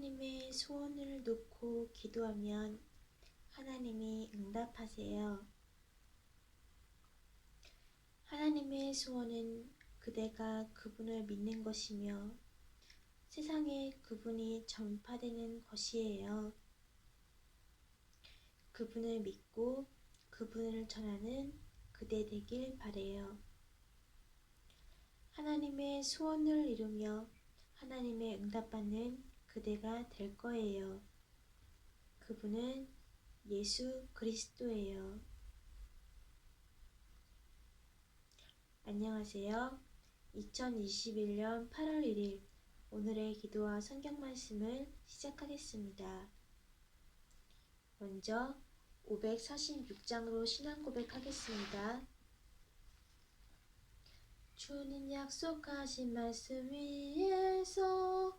하나님의 소원을 놓고 기도하면 하나님이 응답하세요. 하나님의 소원은 그대가 그분을 믿는 것이며 세상에 그분이 전파되는 것이에요. 그분을 믿고 그분을 전하는 그대 되길 바래요. 하나님의 소원을 이루며 하나님의 응답받는 그대가 될 거예요. 그분은 예수 그리스도예요. 안녕하세요. 2021년 8월 1일 오늘의 기도와 성경 말씀을 시작하겠습니다. 먼저 546장으로 신앙 고백하겠습니다. 주님 약속하신 말씀 위에서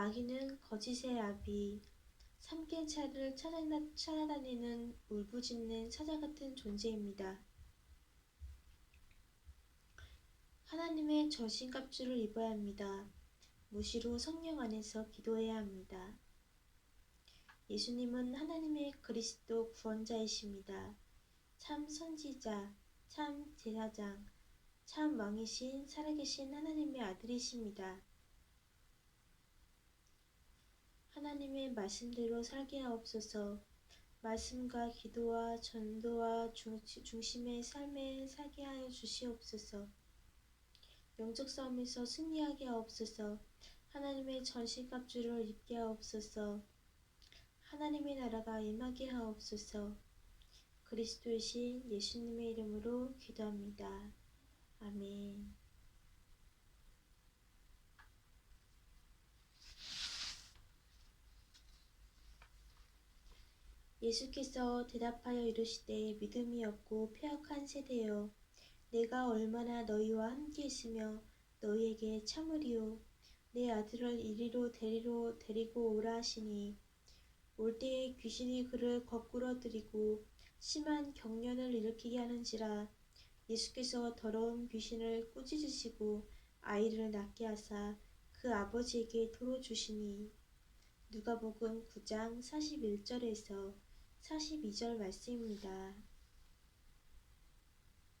마귀는 거짓의 아비 삼계차를 찾아다, 찾아다 니는 울부짖는 사자 같은 존재입니다. 하나님의 저신갑주를 입어야 합니다. 무시로 성령 안에서 기도해야 합니다. 예수님은 하나님의 그리스도 구원자이십니다. 참 선지자, 참 제사장, 참 왕이신 살아계신 하나님의 아들이십니다. 하나님의 말씀대로 살게 하옵소서. 말씀과 기도와 전도와 중, 중심의 삶에 살게 하여 주시옵소서. 영적 싸움에서 승리하게 하옵소서. 하나님의 전신갑주를 입게 하옵소서. 하나님의 나라가 임하게 하옵소서. 그리스도이신 예수님의 이름으로 기도합니다. 아멘. 예수께서 대답하여 이르시되 믿음이 없고 폐역한 세대여 내가 얼마나 너희와 함께 있으며 너희에게 참으리요? 내 아들을 이리로 데리러 데리고 오라 하시니. 올 때에 귀신이 그를 거꾸로 들이고 심한 경련을 일으키게 하는지라. 예수께서 더러운 귀신을 꾸짖으시고 아이를 낳게 하사 그 아버지에게 도로 주시니. 누가복음 9장 41절에서 42절 말씀입니다.